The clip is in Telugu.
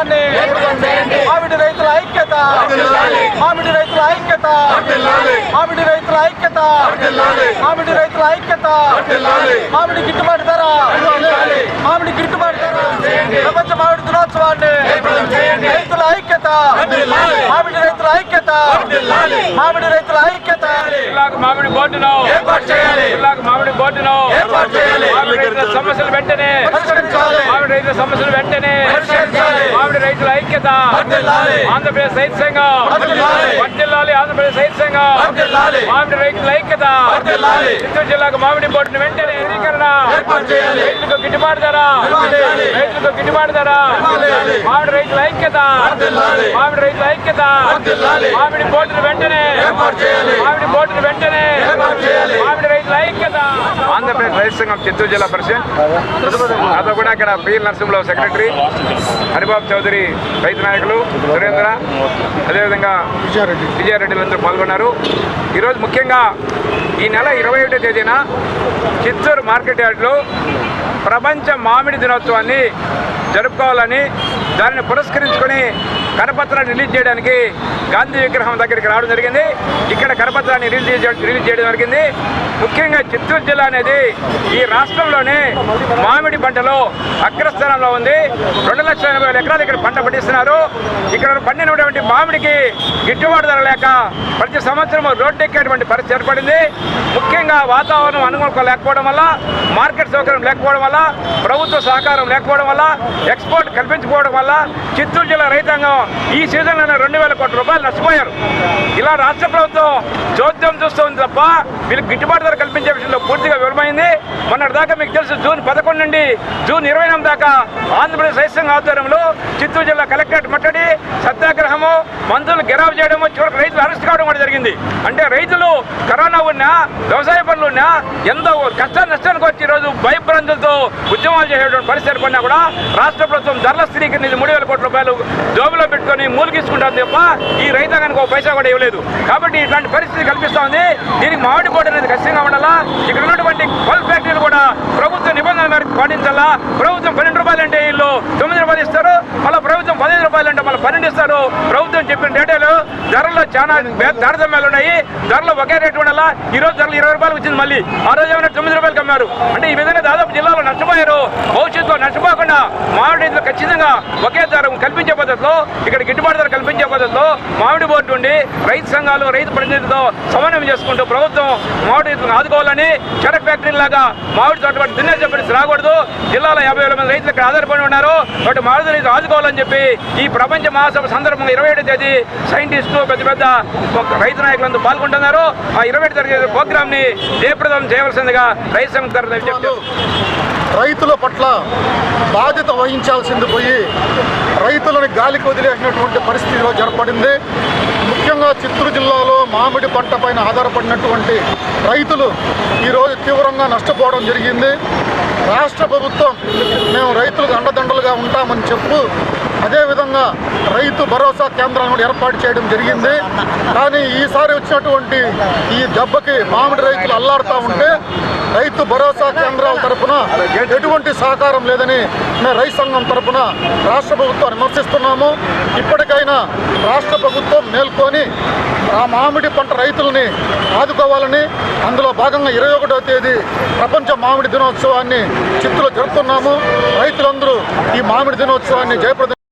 దినోత్సవాన్ని మామిడి రైతుల ఐక్యత. మామిడి రైతుల ఐక్యత. మామిడి రైతుల ఐక్యత. మామిడి రైతుల ఐక్యత. మామిడి గిట్టుబాటు ధర. మామిడి గిట్టుబాటు ధర. ప్రపంచ మామిడి దినోత్సవాన్ని. రైతుల ఐక్యత. మామిడి రైతుల ఐక్యత. మామిడి రైతుల ఐక్యత. మామిడి బోర్డును ఏర్పాటు చేయాలి. మామిడి బోర్డును ఏర్పాటు చేయాలి. మామిడి రైతుల సమస్యలు వెంటనే పరిష్కరించాలి మామిడి రైతుల సమస్యలు వెంటనే పరిష్కరించాలి. మామిడి రైతుల ఐక్యత వర్ధిల్లాలి. ఆంధ్రప్రదేశ్ రైతు సంఘం వర్ధిల్లాలి. ఆంధ్రప్రదేశ్ రైతు సంఘం. మామిడి రైతుల ఐక్యత. చిత్తూరు జిల్లాకు మామిడి బోర్డును వెంటనే. రైతులకు గిట్టుబాటు ధర. రైతులకు గిట్టుబాటు ధర. మామిడి రైతుల ఐక్యత. మామిడి రైతుల ఐక్యత. మామిడి బోర్డును వెంటనే. మామిడి బోర్డును వెంటనే. మామిడి రైతుల ఐక్యత. ఆంధ్రప్రదేశ్ రైతు సంఘం చిత్తూరు జిల్లా ప్రెసిడెంట్. అదో కూడా ఇక్కడ పిఎల్ నరసింహరావు సెక్రటరీ. హరిబాబు చౌదరి రైతు నాయకులు సురేంద్ర. అదేవిధంగా విజయారెడ్డి అందరూ పాల్గొన్నారు. ఈరోజు ముఖ్యంగా ఈ నెల ఇరవై ఒకటో తేదీన చిత్తూరు మార్కెట్ యార్డ్లో ప్రపంచ మామిడి దినోత్సవాన్ని జరుపుకోవాలని దానిని పురస్కరించుకొని కరపత్రాన్ని రిలీజ్ చేయడానికి గాంధీ విగ్రహం దగ్గరికి రావడం జరిగింది. ఇక్కడ కరపత్రాన్ని రిలీజ్ రిలీజ్ చేయడం జరిగింది. ముఖ్యంగా చిత్తూరు జిల్లా అనేది ఈ రాష్ట్రంలోనే మామిడి పంటలో అగ్రస్థానంలో ఉంది. రెండు లక్షల ఎనభై వేల ఎకరాలు ఇక్కడ పంట పండిస్తున్నారు. ఇక్కడ పండినటువంటి మామిడికి గిట్టుబాటు ధర లేక ప్రతి సంవత్సరం రోడ్డు ఎక్కేటువంటి పరిస్థితి ఏర్పడింది. ముఖ్యంగా వాతావరణం అనుకూలం లేకపోవడం వల్ల మార్కెట్ సౌకర్యం లేకపోవడం వల్ల ప్రభుత్వ సహకారం లేకపోవడం వల్ల ఎక్స్పోర్ట్ కల్పించుకోవడం వల్ల చిత్తూరు జిల్లా రైతాంగం ఈ సీజన్లోనే రెండు వేల కోట్ల రూపాయలు నష్టపోయారు. ఇలా రాష్ట్ర ప్రభుత్వం చోద్యం చూస్తుంది తప్ప వీళ్ళకి గిట్టుబాటు ధర కల్పించే విషయంలో పూర్తిగా వివరమైంది మొన్నటి దాకా మీకు తెలుసు జూన్ పదకొండు నుండి జూన్ ఇరవై ఎనిమిది దాకా ఆంధ్రప్రదేశ్ రైతాంగ ఆధ్వర్యంలో చిత్తూరు జిల్లా కలెక్టరేట్ ముట్టడి సత్యాగ్రహము మందులు గిరావు చేయడము చివరికి రైతులు అరెస్ట్ కావడం కూడా జరిగింది. అంటే రైతులు కరోనా ఉన్నా వ్యవసాయ పనులు ఉన్నా ఎంతో కష్ట ఉద్యమాలు చేసేటువంటి పరిస్థితి ఏర్పడినా కూడా రాష్ట్ర ప్రభుత్వం ధరల స్థిరీకరణ మూడు వేల కోట్ల రూపాయలు జోబులో పెట్టుకొని మూలిగిస్తుంటారు తప్ప ఈ రైతాంగానికి ఒక పైసా కూడా ఇవ్వలేదు. కాబట్టి ఇట్లాంటి పరిస్థితి కల్పిస్తా ఉంది. దీనికి మామిడి బోర్డు అనేది ఖచ్చితంగా ఉండాలా? ఇక్కడ ఉన్నటువంటి పల్ ఫ్యాక్టరీలు కూడా ప్రభుత్వ నిబంధనల మేరకు పాటించాలా? ప్రభుత్వం పన్నెండు రూపాయలు అంటే వీళ్ళు తొమ్మిది రూపాయలు ఇస్తారు. మళ్ళీ ప్రభుత్వం పదిహేను రూపాయలు అంటే మళ్ళీ పన్నెండు ప్రభుత్వం చెప్పిన డేటాలు ధరల్లో చాలా భే- తారతమ్యాలు ఉన్నాయి. ధరలు ఒకే రేటు ఉండాలా. ఈ రోజు ధరలు ఇరవై రూపాయలు వచ్చింది మళ్ళీ. ఆ రోజు ఏమైనా తొమ్మిది రూపాయలు అమ్మారు అంటే ఈ విధంగా దాదాపు జిల్లాలో నష్టపోయారు. భవిష్యత్తులో నష్టపోకుండా మామిడి రైతులు ఖచ్చితంగా ఒకే ధర కల్పించే పద్ధతిలో ఇక్కడ గిట్టుబాటు ధర కల్పించే పద్ధతిలో మామిడి బోర్డు ఉండి రైతు సంఘాలు రైతు ప్రతినిధులతో సమన్వయం చేసుకుంటూ ప్రభుత్వం మామిడి రైతులను ఆదుకోవాలని చెరకు ఫ్యాక్టరీ లాగా మామిడి తోట పట్టి దున్నే రాకూడదు. జిల్లాలో యాభై వేల మంది రైతులు ఇక్కడ ఆధారపడి ఉన్నారు. కాబట్టి మామిడి రైతులు ఆదుకోవాలని చెప్పి ఈ ప్రపంచ మహాసభ సందర్భంగా ఇరవై ఏడు తేదీ సైంటిస్టులు పెద్ద పెద్ద రైతు నాయకులందరూ పాల్గొంటున్నారు. ఆ ఇరవై ఏడు తరగతి ప్రోగ్రామ్ని జయప్రదం చేయవలసిందిగా రైతు సంఘ తరఫున రైతుల పట్ల బాధ్యత వహించాల్సింది పోయి రైతులను గాలికి వదిలేసినటువంటి పరిస్థితి జరపడింది ముఖ్యంగా చిత్తూరు జిల్లాలో మామిడి పంట పైన ఆధారపడినటువంటి రైతులు ఈరోజు తీవ్రంగా నష్టపోవడం జరిగింది. రాష్ట్ర ప్రభుత్వం మేము రైతులకు అండదండలుగా ఉంటామని చెప్పు అదేవిధంగా రైతు భరోసా కేంద్రాలను కూడా ఏర్పాటు చేయడం జరిగింది. కానీ ఈసారి వచ్చినటువంటి ఈ దెబ్బకి మామిడి రైతులు అల్లాడుతూ ఉంటే రైతు భరోసా కేంద్రాల తరపున ఎటువంటి సహకారం లేదని మేము రైతు సంఘం తరపున రాష్ట్ర ప్రభుత్వం విమర్శిస్తున్నాము. ఇప్పటికైనా రాష్ట్ర ప్రభుత్వం మేల్కొని ఆ మామిడి పంట రైతులని ఆదుకోవాలని అందులో భాగంగా ఇరవై ఒకటవ తేదీ ప్రపంచ మామిడి దినోత్సవాన్ని చిత్తులో జరుపుతున్నాము. రైతులందరూ ఈ మామిడి దినోత్సవాన్ని జయప్రద